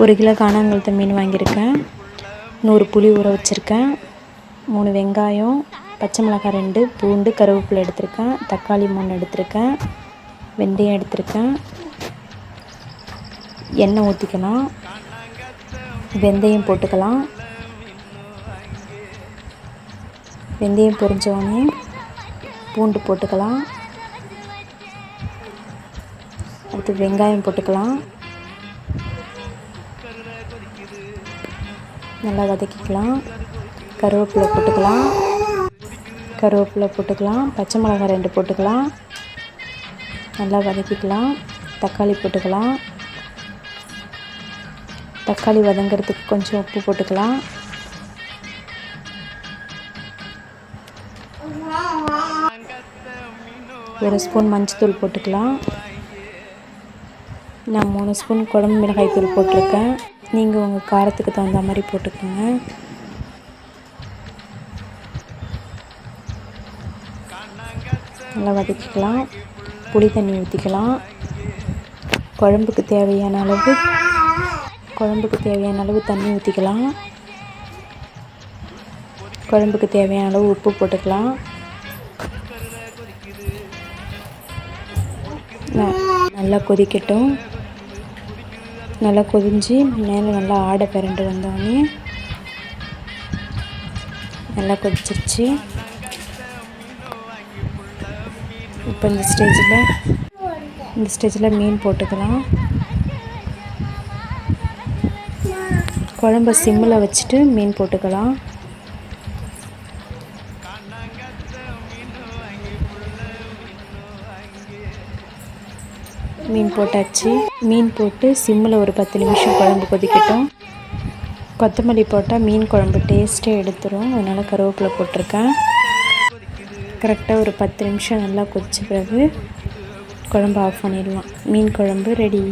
ஒரு கிலோ கானாங்கழுத்த மீன் வாங்கியிருக்கேன். நூறு புளி ஊற வச்சுருக்கேன். மூணு வெங்காயம் பச்சை மிளகாய் ரெண்டு பூண்டு கருவேப்பிலை எடுத்திருக்கேன். தக்காளி மூணு எடுத்திருக்கேன். வெந்தயம் எடுத்திருக்கேன். எண்ணெய் ஊற்றிக்கலாம் வெந்தயம் போட்டுக்கலாம். வெந்தயம் பொரிஞ்சோடனே பூண்டு போட்டுக்கலாம். அடுத்து வெங்காயம் போட்டுக்கலாம். நல்லா வதக்கிக்கலாம். கருவேப்பிலை போட்டுக்கலாம். கருவேப்பிலை போட்டுக்கலாம். பச்சை மிளகாய் ரெண்டு போட்டுக்கலாம். நல்லா வதக்கிக்கலாம். தக்காளி போட்டுக்கலாம். தக்காளி வதங்கிறதுக்கு கொஞ்சம் உப்பு போட்டுக்கலாம். ஒரு ஸ்பூன் மஞ்சத்தூள் போட்டுக்கலாம். நான் மூணு ஸ்பூன் குழம்பு மிளகாய் தூள் போட்டிருக்கேன். நீங்கள் உங்கள் காரத்துக்கு தகுந்த மாதிரி போட்டுக்கோங்க. நல்லா வதக்கிக்கலாம். புளி தண்ணி ஊற்றிக்கலாம் குழம்புக்கு தேவையான அளவு குழம்புக்கு தேவையான அளவு தண்ணி ஊற்றிக்கலாம் குழம்புக்கு தேவையான அளவு உப்பு போட்டுக்கலாம். நல்லா கொதிக்கட்டும். நல்லா கொதிஞ்சு மேலே நல்லா ஆடை பிறண்டு வந்தோடனே நல்லா கொதிச்சிருச்சு. இப்போ இந்த ஸ்டேஜில் இந்த ஸ்டேஜில் மீன் போட்டுக்கலாம். குழம்ப சிம்மில் வச்சுட்டு மீன் போட்டுக்கலாம். மீன் போட்டாச்சு. மீன் போட்டு சிம்மில் ஒரு பத்து நிமிஷம் குழம்பு கொதிக்கட்டும். கொத்தமல்லி போட்டால் மீன் குழம்பு டேஸ்ட்டே எடுத்துரும். அதனால் கருவேப்பிலை போட்டிருக்கேன். கரெக்டாக ஒரு பத்து நிமிஷம் நல்லா கொதிச்ச பிறகு குழம்பு ஆஃப் பண்ணிடலாம். மீன் குழம்பு ரெடி